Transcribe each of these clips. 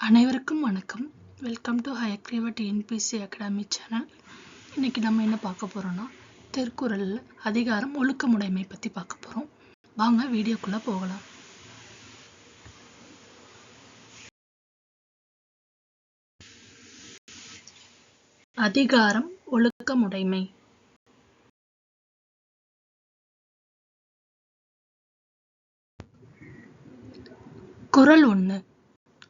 அனைவருக்கும் வணக்கம். Welcome to Hayagriva TNPSC academy channel இன்னைக்கு நம்ம என்ன பார்க்க போகிறோன்னா திருக்குறள் அதிகாரம் ஒழுக்கமுடைமை பத்தி பார்க்க போகிறோம் வாங்க வீடியோக்குள்ளே போகலாம். அதிகாரம் ஒழுக்கமுடைமை குறள் ஒன்று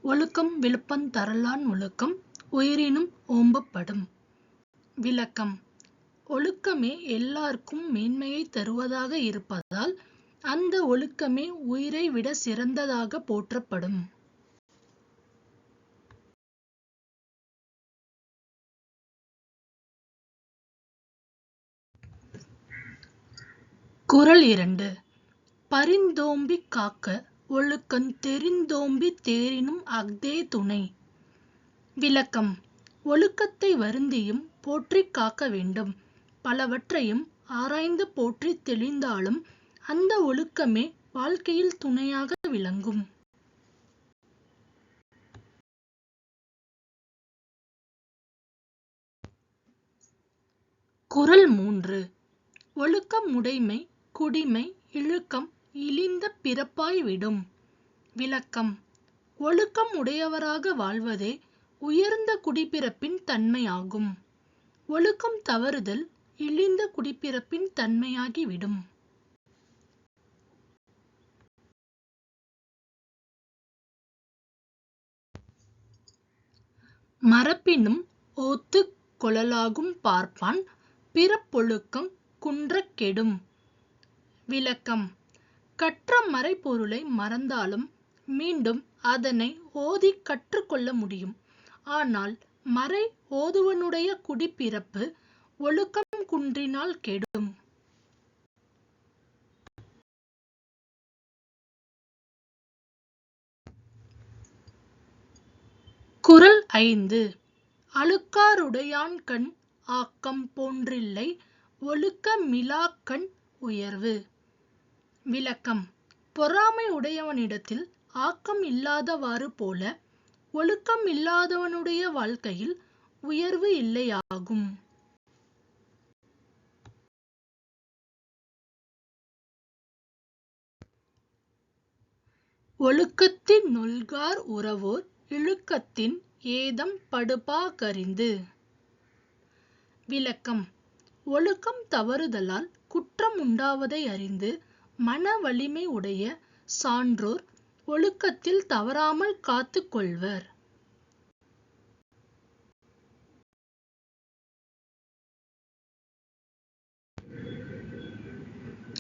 ஒழுக்கம் விழுப்பம் தரலான் ஒழுக்கம் உயிரினும் ஓம்பப்படும். விளக்கம். ஒழுக்கமே எல்லாருக்கும் மேன்மையை தருவதாக இருப்பதால் அந்த ஒழுக்கமே உயிரை விட சிறந்ததாக போற்றப்படும். குறள் இரண்டு. பரிந்தோம்பிக் காக்க ஒழுக்கந் தெரிந்தோம்பித் தேரினும் அஃதே துணை. விளக்கம். ஒழுக்கத்தை வருந்தியும் போற்றிக் காக்க வேண்டும். பலவற்றையும் ஆராய்ந்து போற்றித் தெளிந்தாலும் அந்த ஒழுக்கமே வாழ்க்கையில் துணையாக விளங்கும். குறள் மூன்று. ஒழுக்கம் உடைமை குடிமை இழுக்கம் இழிந்த பிறப்பாய் விடும் விளக்கம். ஒழுக்கம் உடையவராக வாழ்வதே உயர்ந்த குடிப்பிறப்பின் தன்மையாகும். ஒழுக்கம் தவறுதல் இழிந்த குடிப்பிறப்பின் தன்மையாகிவிடும். மரப்பினும் ஓத்து கொழலாகும் பார்ப்பான் பிறப்பொழுக்கம் குன்றக் கெடும் விளக்கம். கற்ற மறைப்பொருளை மறந்தாலும் மீண்டும் அதனை ஓதிக் கற்றுக்கொள்ள முடியும். ஆனால் மறை ஓதுவனுடைய குடிப்பிறப்பு ஒழுக்கம் குன்றினால் கெடும். குறள் ஐந்து. அழுக்காறுடையான்கண் ஆக்கம் போன்றில்லை ஒழுக்க மிலாக்கண் உயர்வு. விளக்கம். பொறாமை உடையவனிடத்தில் ஆக்கம் இல்லாதவாறு போல ஒழுக்கம் இல்லாதவனுடைய வாழ்க்கையில் உயர்வு இல்லையாகும். ஒழுக்கத்தின் நொல்கார் உறவோர் இழுக்கத்தின் ஏதம் படுபாகறிந்து விளக்கம். ஒழுக்கம் தவறுதலால் குற்றம் உண்டாவதை அறிந்து மன வலிமை உடைய சான்றோர் ஒழுக்கத்தில் தவறாமல் காத்துக் கொள்வர்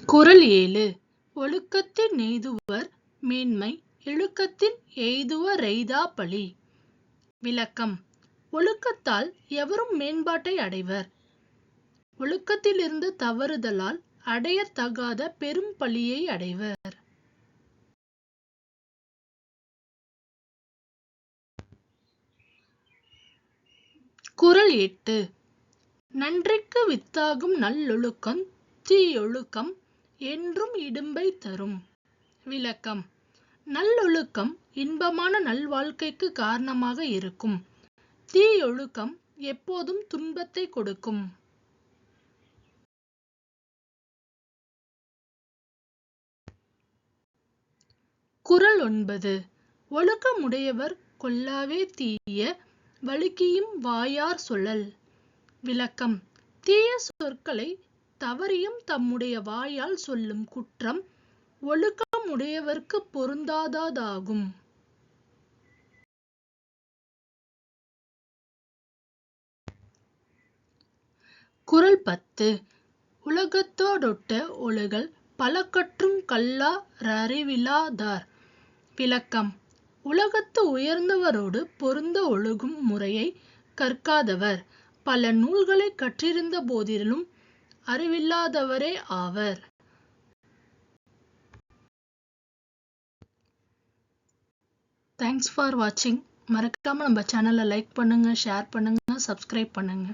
குரல் ஏழு. ஒழுக்கத்தின் எய்துவர் மேன்மை இழுக்கத்தின் எய்துவரெய்தா பழி. விளக்கம். ஒழுக்கத்தால் எவரும் மேம்பாட்டை அடைவர். ஒழுக்கத்திலிருந்து தவறுதலால் அடையத்தகாத பெரும் பழியை அடைவர். குரல் எட்டு. நன்றிக்கு வித்தாகும் நல்லொழுக்கம் தீயொழுக்கம் என்றும் இடும்பை தரும். விளக்கம். நல்லொழுக்கம் இன்பமான நல்வாழ்க்கைக்கு காரணமாக இருக்கும். தீயொழுக்கம் எப்போதும் துன்பத்தை கொடுக்கும். குறள் ஒன்பது. ஒழுக்கமுடையவர் கொல்லாவே தீய வழுக்கியும் வாயார் சொல்லல் விளக்கம். தீய சொற்களை தவறியும் தம்முடைய வாயால் சொல்லும் குற்றம் ஒழுக்கமுடையவர்க்கு பொருந்தாதாதாகும். பொருந்தாததாகும் குறள் பத்து. உலகத்தோடொட்ட ஒழுகல் பல கற்றும் கல்லா அறிவிலாதார் விளக்கம் உலகத்து உயர்ந்தவரோடு பொருந்த ஒழுகும் முறையை கற்காதவர். பல நூல்களை கற்றிருந்த போதிலும் அறிவில்லாதவரே ஆவர். தேங்க்ஸ் ஃபார் வாட்சிங் மறக்காம நம்ம சேனலை லைக் பண்ணுங்க ஷேர் பண்ணுங்க சப்ஸ்கிரைப் பண்ணுங்க.